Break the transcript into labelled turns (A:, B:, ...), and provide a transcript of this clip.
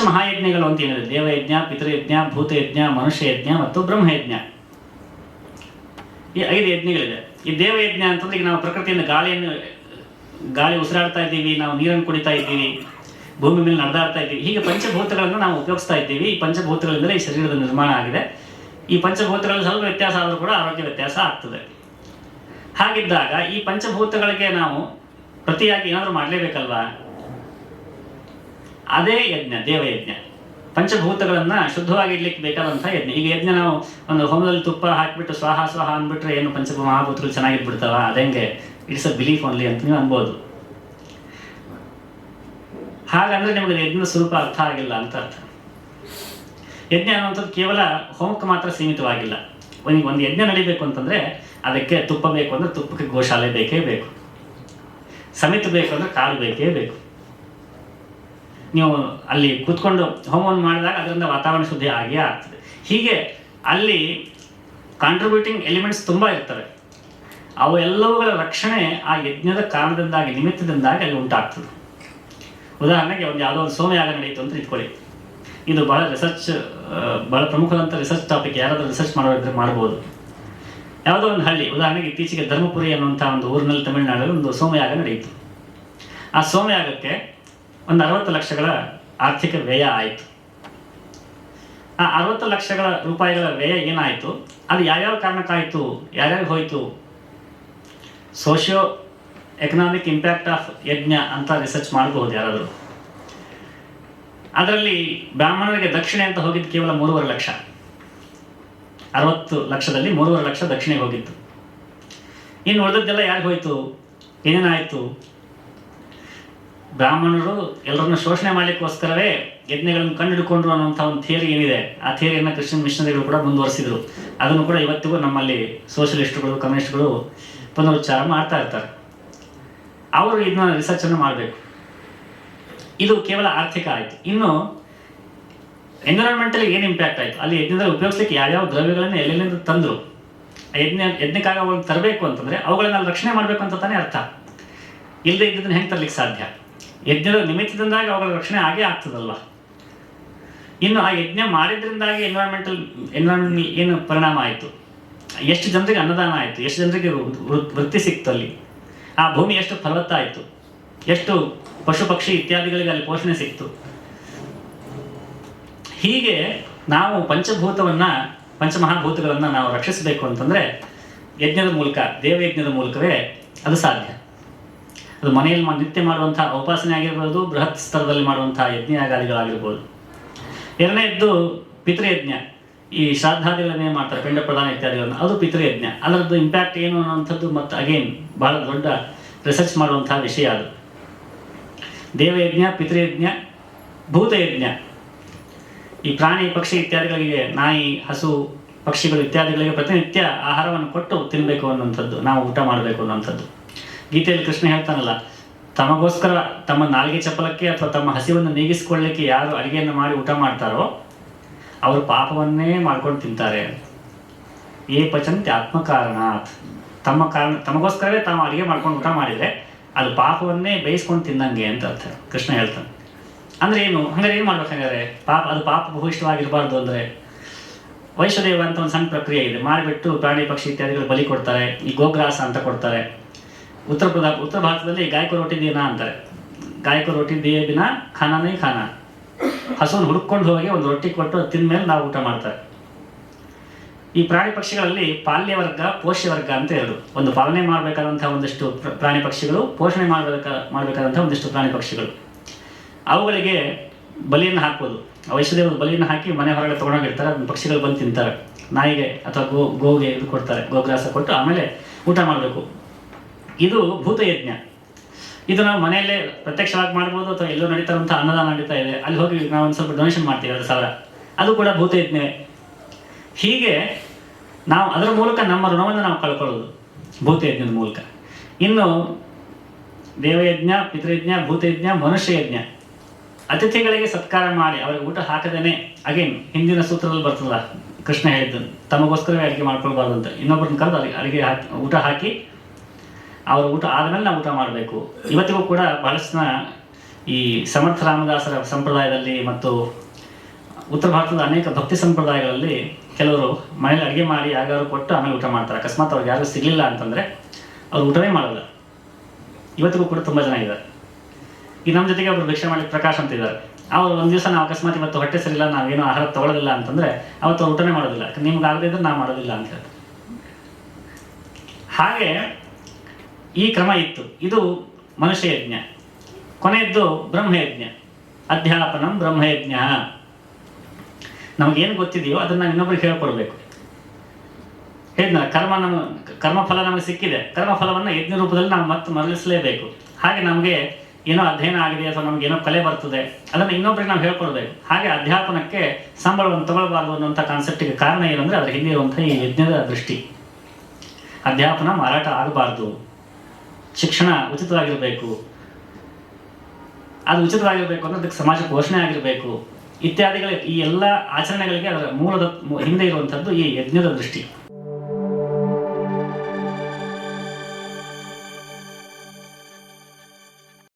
A: ಪಂಚಮಹಾಯಜ್ಞಗಳು ಅಂತ ಏನಿದೆ ದೇವಯಜ್ಞ, ಪಿತೃಯಜ್ಞ, ಭೂತಯಜ್ಞ, ಮನುಷ್ಯಯಜ್ಞ ಮತ್ತು ಬ್ರಹ್ಮಯಜ್ಞ. ಈ ಐದು ಯಜ್ಞಗಳಿದೆ. ಈ ದೇವಯಜ್ಞ ಅಂತಂದ್ರೆ ಈಗ ನಾವು ಪ್ರಕೃತಿಯಿಂದ ಗಾಳಿಯನ್ನು, ಗಾಳಿ ಉಸಿರಾಡ್ತಾ ಇದ್ದೀವಿ, ನಾವು ನೀರನ್ನು ಕುಡಿತಾ ಇದ್ದೀವಿ, ಭೂಮಿ ಮೇಲೆ ನಡೆದಾಡ್ತಾ ಇದ್ದೀವಿ. ಹೀಗೆ ಪಂಚಭೂತಗಳನ್ನು ನಾವು ಉಪಯೋಗಿಸ್ತಾ ಇದ್ದೀವಿ. ಈ ಪಂಚಭೂತಗಳಿಂದಲೇ ಈ ಶರೀರದ ನಿರ್ಮಾಣ ಆಗಿದೆ. ಈ ಪಂಚಭೂತಗಳಲ್ಲಿ ಸ್ವಲ್ಪ ವ್ಯತ್ಯಾಸ ಆದರೂ ಕೂಡ ಆರೋಗ್ಯ ವ್ಯತ್ಯಾಸ ಆಗ್ತದೆ. ಹಾಗಿದ್ದಾಗ ಈ ಪಂಚಭೂತಗಳಿಗೆ ನಾವು ಪ್ರತಿಯಾಗಿ ಏನಾದರೂ ಮಾಡಲೇಬೇಕಲ್ವಾ? ಅದೇ ಯಜ್ಞ ದೇವಯಜ್ಞ ಪಂಚಭೂತಗಳನ್ನ ಶುದ್ಧವಾಗಿ ಇಡ್ಲಿಕ್ಕೆ ಬೇಕಾದಂಥ ಯಜ್ಞ. ಈಗ ಯಜ್ಞ ನಾವು ಒಂದು ಹೋಮದಲ್ಲಿ ತುಪ್ಪ ಹಾಕಿಬಿಟ್ಟು ಸ್ವಾಹ ಸ್ವಾಹ ಅಂದ್ಬಿಟ್ರೆ ಏನು ಪಂಚ ಮಹಾಭೂತಗಳು ಚೆನ್ನಾಗಿದ್ಬಿಡ್ತಾವ? ಅದಂಗೆ? ಇಟ್ಸ್ ಅ ಬಿಲೀಫ್ ಓನ್ಲಿ ಅಂತ ನೀವು ಅನ್ಬೋದು. ಹಾಗಂದ್ರೆ ನಿಮಗೆ ಯಜ್ಞದ ಸ್ವರೂಪ ಅರ್ಥ ಆಗಿಲ್ಲ ಅಂತ ಅರ್ಥ. ಯಜ್ಞ ಅನ್ನುವಂಥದ್ದು ಕೇವಲ ಹೋಮಕ್ಕೆ ಮಾತ್ರ ಸೀಮಿತವಾಗಿಲ್ಲ. ಒಂದು ಒಂದು ಯಜ್ಞ ನಡಿಬೇಕು ಅಂತಂದ್ರೆ ಅದಕ್ಕೆ ತುಪ್ಪ ಬೇಕು ಅಂದ್ರೆ ತುಪ್ಪಕ್ಕೆ ಗೋಶಾಲೆ ಬೇಕೇ ಬೇಕು. ಸಮಿತಿ ಬೇಕು ಅಂದ್ರೆ ಕಾಲು ಬೇಕೇ ಬೇಕು. ನೀವು ಅಲ್ಲಿ ಕೂತ್ಕೊಂಡು ಹೋಮವನ್ನು ಮಾಡಿದಾಗ ಅದರಿಂದ ವಾತಾವರಣ ಶುದ್ಧಿ ಆಗೇ ಆಗ್ತದೆ. ಹೀಗೆ ಅಲ್ಲಿ ಕಾಂಟ್ರಿಬ್ಯೂಟಿಂಗ್ ಎಲಿಮೆಂಟ್ಸ್ ತುಂಬ ಇರ್ತವೆ. ಅವು ಎಲ್ಲವುಗಳ ರಕ್ಷಣೆ ಆ ಯಜ್ಞದ ಕಾರಣದಿಂದಾಗಿ, ನಿಮಿತ್ತದಿಂದಾಗಿ ಅಲ್ಲಿ ಉಂಟಾಗ್ತದೆ. ಉದಾಹರಣೆಗೆ ಒಂದು ಯಾವುದೋ ಒಂದು ಸೋಮಯಾಗ ನಡೆಯಿತು ಅಂತ ಇಟ್ಕೊಳ್ಳಿ. ಇದು ಬಹಳ ರಿಸರ್ಚ್ ಬಹಳ ಪ್ರಮುಖವಾದಂಥ ರಿಸರ್ಚ್ ಟಾಪಿಕ್ ಯಾರಾದರೂ ರಿಸರ್ಚ್ ಮಾಡೋದಿದ್ರೆ ಮಾಡ್ಬೋದು. ಯಾವುದೋ ಒಂದು ಹಳ್ಳಿ, ಉದಾಹರಣೆಗೆ ಇತ್ತೀಚೆಗೆ ಧರ್ಮಪುರಿ ಅನ್ನುವಂಥ ಒಂದು ಊರಿನಲ್ಲಿ ತಮಿಳುನಾಡಲ್ಲಿ ಒಂದು ಸೋಮಯಾಗ ನಡೆಯಿತು. ಆ ಸೋಮಯಾಗಕ್ಕೆ ಒಂದು ಅರವತ್ತು ಲಕ್ಷಗಳ ಆರ್ಥಿಕ ವ್ಯಯ ಆಯಿತು. ಆ ಅರವತ್ತು ಲಕ್ಷಗಳ ರೂಪಾಯಿಗಳ ವ್ಯಯ ಏನಾಯಿತು? ಅದು ಯಾವ್ಯಾವ ಕಾರಣಕ್ಕಾಯಿತು? ಯಾರ್ಯಾರು ಹೋಯಿತು? ಸೋಷಿಯೋ ಎಕನಾಮಿಕ್ ಇಂಪ್ಯಾಕ್ಟ್ ಆಫ್ ಯಜ್ಞ ಅಂತ ರಿಸರ್ಚ್ ಮಾಡಬಹುದು ಯಾರಾದರೂ. ಅದರಲ್ಲಿ ಬ್ರಾಹ್ಮಣರಿಗೆ ದಕ್ಷಿಣೆ ಅಂತ ಹೋಗಿದ್ದು ಕೇವಲ ಮೂರುವರೆ ಲಕ್ಷ. ಅರವತ್ತು ಲಕ್ಷದಲ್ಲಿ ಮೂರುವರೆ ಲಕ್ಷ ದಕ್ಷಿಣೆಗೆ ಹೋಗಿತ್ತು. ಇನ್ನು ಉಳಿದದ್ದೆಲ್ಲ ಯಾರಿಗೆ ಹೋಯಿತು? ಏನೇನಾಯಿತು? ಬ್ರಾಹ್ಮಣರು ಎಲ್ಲರನ್ನ ಶೋಷಣೆ ಮಾಡಲಿಕ್ಕೋಸ್ಕರವೇ ಯಜ್ಞಗಳನ್ನು ಕಂಡುಹಿಡ್ಕೊಂಡ್ರು ಅನ್ನುವಂಥ ಒಂದು ಥಿಯರಿ ಏನಿದೆ, ಆ ಥಿಯರಿಯನ್ನು ಕ್ರಿಶ್ಚಿಯನ್ ಮಿಷನರಿಗಳು ಕೂಡ ಮುಂದುವರಿಸಿದ್ರು. ಅದನ್ನು ಕೂಡ ಇವತ್ತಿಗೂ ನಮ್ಮಲ್ಲಿ ಸೋಷಲಿಸ್ಟ್ಗಳು ಕಮ್ಯುನಿಸ್ಟ್ಗಳು ಪುನರುಚ್ಚಾರ ಮಾಡ್ತಾ ಇರ್ತಾರೆ. ಅವರು ಇದನ್ನ ರಿಸರ್ಚನ್ನು ಮಾಡಬೇಕು. ಇದು ಕೇವಲ ಆರ್ಥಿಕ ಆಯಿತು. ಇನ್ನು ಎನ್ವಿರಾನ್ಮೆಂಟಲ್ಲಿ ಏನು ಇಂಪ್ಯಾಕ್ಟ್ ಆಯಿತು? ಅಲ್ಲಿ ಯಜ್ಞದಲ್ಲಿ ಉಪಯೋಗಿಸ್ಲಿಕ್ಕೆ ಯಾವ್ಯಾವ ದ್ರವ್ಯಗಳನ್ನು ಎಲ್ಲೆಲ್ಲಿಂದ ತಂದರು? ಯಜ್ಞ, ಯಜ್ಞಕ್ಕಾಗ ಅವುಗಳನ್ನು ತರಬೇಕು ಅಂತಂದರೆ ಅವುಗಳನ್ನ ರಕ್ಷಣೆ ಮಾಡಬೇಕು ಅಂತ ತಾನೇ ಅರ್ಥ. ಇಲ್ಲದೆ ಇದ್ದದನ್ನು ಹೆಂಗೆ ತರಲಿಕ್ಕೆ ಸಾಧ್ಯ? ಯಜ್ಞದ ನಿಮಿತ್ತದಿಂದಾಗಿ ಅವುಗಳ ರಕ್ಷಣೆ ಆಗೇ ಆಗ್ತದಲ್ಲ. ಇನ್ನು ಆ ಯಜ್ಞ ಮಾಡಿದ್ರಿಂದಾಗಿ ಎನ್ವೈರ್ಮೆಂಟಲ್ ಎನ್ವೈರ್ಮೆಂಟ್ ಏನು ಪರಿಣಾಮ ಆಯಿತು? ಎಷ್ಟು ಜನರಿಗೆ ಅನ್ನದಾನ ಆಯಿತು? ಎಷ್ಟು ಜನರಿಗೆ ವೃತ್ತಿ ಸಿಕ್ತು ಅಲ್ಲಿ? ಆ ಭೂಮಿ ಎಷ್ಟು ಫಲವತ್ತಾಯಿತು? ಎಷ್ಟು ಪಶು ಪಕ್ಷಿ ಇತ್ಯಾದಿಗಳಿಗೆ ಅಲ್ಲಿ ಪೋಷಣೆ ಸಿಕ್ತು? ಹೀಗೆ ನಾವು ಪಂಚಭೂತವನ್ನ, ಪಂಚಮಹಾಭೂತಗಳನ್ನು ನಾವು ರಕ್ಷಿಸಬೇಕು ಅಂತಂದ್ರೆ ಯಜ್ಞದ ಮೂಲಕ, ದೇವಯಜ್ಞದ ಮೂಲಕವೇ ಅದು ಸಾಧ್ಯ. ಅದು ಮನೆಯಲ್ಲಿ ನಿತ್ಯ ಮಾಡುವಂತಹ ಉಪಾಸನೆ ಆಗಿರ್ಬೋದು, ಬೃಹತ್ ಸ್ತರದಲ್ಲಿ ಮಾಡುವಂತಹ ಯಜ್ಞ ಯಾಗಾದಿಗಳಾಗಿರ್ಬೋದು ಎರಡನೇದ್ದು ಪಿತೃಯಜ್ಞ. ಈ ಶ್ರಾದ್ದಾದಿಗಳನ್ನೇ ಮಾಡ್ತಾರೆ, ಪಿಂಡ ಪ್ರಧಾನ ಇತ್ಯಾದಿಗಳನ್ನು. ಅದು ಪಿತೃಯಜ್ಞ. ಅದರದ್ದು ಇಂಪ್ಯಾಕ್ಟ್ ಏನು ಅನ್ನುವಂಥದ್ದು ಮತ್ತು ಅಗೇನ್ ಬಹಳ ದೊಡ್ಡ ರಿಸರ್ಚ್ ಮಾಡುವಂತಹ ವಿಷಯ ಅದು. ದೇವಯಜ್ಞ, ಪಿತೃಯಜ್ಞ, ಭೂತಯಜ್ಞ. ಈ ಪ್ರಾಣಿ, ಪಕ್ಷಿ ಇತ್ಯಾದಿಗಳಿಗೆ, ನಾಯಿ, ಹಸು, ಪಕ್ಷಿಗಳು ಇತ್ಯಾದಿಗಳಿಗೆ ಪ್ರತಿನಿತ್ಯ ಆಹಾರವನ್ನು ಕೊಟ್ಟು ತಿನ್ನಬೇಕು ಅನ್ನುವಂಥದ್ದು, ನಾವು ಊಟ ಮಾಡಬೇಕು ಅನ್ನುವಂಥದ್ದು. ಗೀತೆಯಲ್ಲಿ ಕೃಷ್ಣ ಹೇಳ್ತಾನಲ್ಲ, ತಮಗೋಸ್ಕರ ತಮ್ಮ ನಾಲ್ಗೆ ಚಪ್ಪಲಕ್ಕೆ ಅಥವಾ ತಮ್ಮ ಹಸಿವನ್ನು ನೀಗಿಸಿಕೊಳ್ಳಲಿಕ್ಕೆ ಯಾರು ಅಡಿಗೆಯನ್ನು ಮಾಡಿ ಊಟ ಮಾಡ್ತಾರೋ, ಅವರು ಪಾಪವನ್ನೇ ಮಾಡ್ಕೊಂಡು ತಿಂತಾರೆ. ಏ ಪಚಂತಿ ಆತ್ಮಕಾರಣಾತ್. ತಮ್ಮ ಕಾರಣ, ತಮಗೋಸ್ಕರವೇ ತಾವು ಅಡುಗೆ ಮಾಡ್ಕೊಂಡು ಊಟ ಮಾಡಿದರೆ ಅದು ಪಾಪವನ್ನೇ ಬೇಯಿಸ್ಕೊಂಡು ತಿಂದಂಗೆ ಅಂತ ಅರ್ಥ. ಕೃಷ್ಣ ಹೇಳ್ತಾನೆ. ಅಂದ್ರೆ ಏನು? ಹಂಗಾರೆ ಏನು ಮಾಡ್ಬೇಕು ಹಂಗಾರೆ? ಪಾಪ, ಅದು ಪಾಪ ಭೂಯಿಷ್ಠವಾಗಿರಬಾರ್ದು ಅಂದರೆ, ವೈಶ್ವದೇವ ಅಂತ ಒಂದು ಸಣ್ಣ ಪ್ರಕ್ರಿಯೆ ಇದೆ. ಮಾರಿಬಿಟ್ಟು ಪ್ರಾಣಿ ಪಕ್ಷಿ ಇತ್ಯಾದಿಗಳು ಬಲಿ ಕೊಡ್ತಾರೆ, ಈ ಗೋಗ್ರಾಸ ಅಂತ ಕೊಡ್ತಾರೆ. ಉತ್ತರ ಪ್ರದೇಶ ಉತ್ತರ ಭಾರತದಲ್ಲಿ ಗಾಯಕ ರೊಟ್ಟಿ ದಿನ ಅಂತಾರೆ. ಗಾಯಕ ರೊಟ್ಟಿ ದಿಯೇ ದಿನ ಖಾನಾನೇ ಖಾನ. ಹಸುವನ್ನು ಹುಡುಕೊಂಡು ಹೋಗಿ ಒಂದು ರೊಟ್ಟಿ ಕೊಟ್ಟು ಅದು ಮೇಲೆ ನಾವು ಊಟ ಮಾಡ್ತಾರೆ. ಈ ಪ್ರಾಣಿ ಪಕ್ಷಿಗಳಲ್ಲಿ ಪಾಲ್ಯ ವರ್ಗ ಪೋಷ್ಯ ವರ್ಗ ಅಂತ ಎರಡು. ಒಂದು ಪಾಲನೆ ಮಾಡಬೇಕಾದಂಥ ಒಂದಿಷ್ಟು ಪ್ರಾಣಿ ಪಕ್ಷಿಗಳು, ಪೋಷಣೆ ಮಾಡಬೇಕ ಮಾಡಬೇಕಾದಂಥ ಒಂದಿಷ್ಟು ಪ್ರಾಣಿ ಪಕ್ಷಿಗಳು. ಅವುಗಳಿಗೆ ಬಲಿಯನ್ನು ಹಾಕ್ಬೋದು. ಒಂದು ಬಲಿಯನ್ನು ಹಾಕಿ ಮನೆ ಹೊರಗಡೆ ತೊಗೊಂಡೋಗಿರ್ತಾರೆ, ಅದನ್ನ ಪಕ್ಷಿಗಳು ಬಂದು ತಿಂತಾರೆ. ನಾಯಿಗೆ ಅಥವಾ ಗೋ ಗೋಗೆ ಇದು ಕೊಡ್ತಾರೆ, ಗೋಗ್ರಾಸ ಕೊಟ್ಟು ಆಮೇಲೆ ಊಟ ಮಾಡಬೇಕು. ಇದು ಭೂತಯಜ್ಞ. ಇದು ನಾವು ಮನೆಯಲ್ಲೇ ಪ್ರತ್ಯಕ್ಷವಾಗಿ ಮಾಡ್ಬೋದು ಅಥವಾ ಎಲ್ಲೋ ನಡೀತಾ ಇರುವಂಥ ಅನ್ನದಾನ ನಡೀತಾ ಇದೆ. ಅಲ್ಲಿ ಹೋಗಿ ನಾವು ಒಂದು ಸ್ವಲ್ಪ ಡೊನೇಷನ್ ಮಾಡ್ತೀವಿ, ಎರಡು ಸಾವಿರ. ಅದು ಕೂಡ ಭೂತಯಜ್ಞವೇ ಹೀಗೆ ನಾವು ಅದರ ಮೂಲಕ ನಮ್ಮ ಋಣವನ್ನು ನಾವು ಕಳ್ಕೊಳ್ಳೋದು, ಭೂತಯಜ್ಞದ ಮೂಲಕ. ಇನ್ನು ದೇವಯಜ್ಞ, ಪಿತೃಯಜ್ಞ, ಭೂತಯಜ್ಞ, ಮನುಷ್ಯಯಜ್ಞ. ಅತಿಥಿಗಳಿಗೆ ಸತ್ಕಾರ ಮಾಡಿ, ಅವರಿಗೆ ಊಟ ಹಾಕದೇನೆ. ಅಗೇನ್ ಹಿಂದಿನ ಸೂತ್ರದಲ್ಲಿ ಬರ್ತದಲ್ಲ, ಕೃಷ್ಣ ಹೇಳಿದ್ದು ತಮಗೋಸ್ಕರವೇ ಅಡುಗೆ ಮಾಡ್ಕೊಳ್ಬಾರ್ದು ಅಂತ. ಇನ್ನೊಬ್ಬರನ್ನ ಕರೆದು ಅಲ್ಲಿಗೆ ಅಡುಗೆ ಹಾಕಿ, ಊಟ ಹಾಕಿ ಅವ್ರ ಊಟ ಆದಮೇಲೆ ನಾವು ಊಟ ಮಾಡಬೇಕು. ಇವತ್ತಿಗೂ ಕೂಡ ಬಹಳಷ್ಟು ಈ ಸಮರ್ಥ ರಾಮದಾಸರ ಸಂಪ್ರದಾಯದಲ್ಲಿ ಮತ್ತು ಉತ್ತರ ಭಾರತದ ಅನೇಕ ಭಕ್ತಿ ಸಂಪ್ರದಾಯಗಳಲ್ಲಿ ಕೆಲವರು ಮನೇಲಿ ಅಡುಗೆ ಮಾಡಿ ಯಾರಿಗಾದ್ರು ಕೊಟ್ಟು ಆಮೇಲೆ ಊಟ ಮಾಡ್ತಾರೆ. ಅಕಸ್ಮಾತ್ ಅವ್ರಿಗೆ ಯಾರು ಸಿಗಲಿಲ್ಲ ಅಂತಂದರೆ ಅವ್ರು ಊಟವೇ ಮಾಡಲ್ಲ ಇವತ್ತಿಗೂ ಕೂಡ ತುಂಬ ಜನ ಇದ್ದಾರೆ. ಈ ನಮ್ಮ ಜೊತೆಗೆ ಅವರು ಭಿಕ್ಷೆ ಮಾಡಿ ಪ್ರಕಾಶ್ ಅಂತ ಇದ್ದಾರೆ. ಅವ್ರು ಒಂದು ದಿವಸ ನಾವು ಅಕಸ್ಮಾತ್ ಇವತ್ತು ಹೊಟ್ಟೆ ಸರಿಲ್ಲ ನಾವೇನು ಆಹಾರ ತಗೊಳ್ಳೋದಿಲ್ಲ ಅಂತಂದರೆ ಅವತ್ತು ಊಟನೇ ಮಾಡೋದಿಲ್ಲ. ನಿಮ್ಗೆ ಆಗದೇ ಇದ್ರೆ ನಾವು ಮಾಡೋದಿಲ್ಲ ಅಂತ ಹೇಳ್ತಾರೆ. ಹಾಗೆ ಈ ಕ್ರಮ ಇತ್ತು. ಇದು ಮನುಷ್ಯ ಯಜ್ಞ ಕೊನೆಯದ್ದು ಬ್ರಹ್ಮಯಜ್ಞ. ಅಧ್ಯಾಪನಂ ಬ್ರಹ್ಮಯಜ್ಞ. ನಮಗೇನು ಗೊತ್ತಿದೆಯೋ ಅದನ್ನು ನಾವು ಇನ್ನೊಬ್ರಿಗೆ ಹೇಳ್ಕೊಡ್ಬೇಕು. ಹೇಳಿದ್ನ ಕರ್ಮ ನಮ್ಮ ಕರ್ಮಫಲ ನಮಗೆ ಸಿಕ್ಕಿದೆ. ಕರ್ಮಫಲವನ್ನು ಯಜ್ಞ ರೂಪದಲ್ಲಿ ನಾವು ಮತ್ತೆ ಮರಳಿಸಲೇಬೇಕು. ಹಾಗೆ ನಮಗೆ ಏನೋ ಅಧ್ಯಯನ ಆಗಿದೆ ಅಥವಾ ನಮ್ಗೆ ಏನೋ ಕಲೆ ಬರ್ತದೆ, ಅದನ್ನು ಇನ್ನೊಬ್ರಿಗೆ ನಾವು ಹೇಳ್ಕೊಡ್ಬೇಕು. ಹಾಗೆ ಅಧ್ಯಾಪನಕ್ಕೆ ಸಂಬಳವನ್ನು ತಗೊಳ್ಬಾರ್ದು ಅನ್ನುವಂಥ ಕಾನ್ಸೆಪ್ಟಿಗೆ ಕಾರಣ ಏನಂದರೆ ಅದರ ಹಿಂದೆ ಇರುವಂಥ ಈ ಯಜ್ಞದ ದೃಷ್ಟಿ. ಅಧ್ಯಾಪನ ಮಾರಾಟ ಆಗಬಾರ್ದು. ಶಿಕ್ಷಣ ಉಚಿತವಾಗಿರಬೇಕು. ಅದು ಉಚಿತವಾಗಿರಬೇಕು ಅಂದ್ರೆ ಅದಕ್ಕೆ ಸಮಾಜ ಪೋಷಣೆ ಆಗಿರಬೇಕು. ಇತ್ಯಾದಿಗಳ ಈ ಎಲ್ಲ ಆಚರಣೆಗಳಿಗೆ ಅದರ ಮೂಲದ ಹಿಂದೆ ಇರುವಂಥದ್ದು ಈ ಯಜ್ಞದ ದೃಷ್ಟಿ.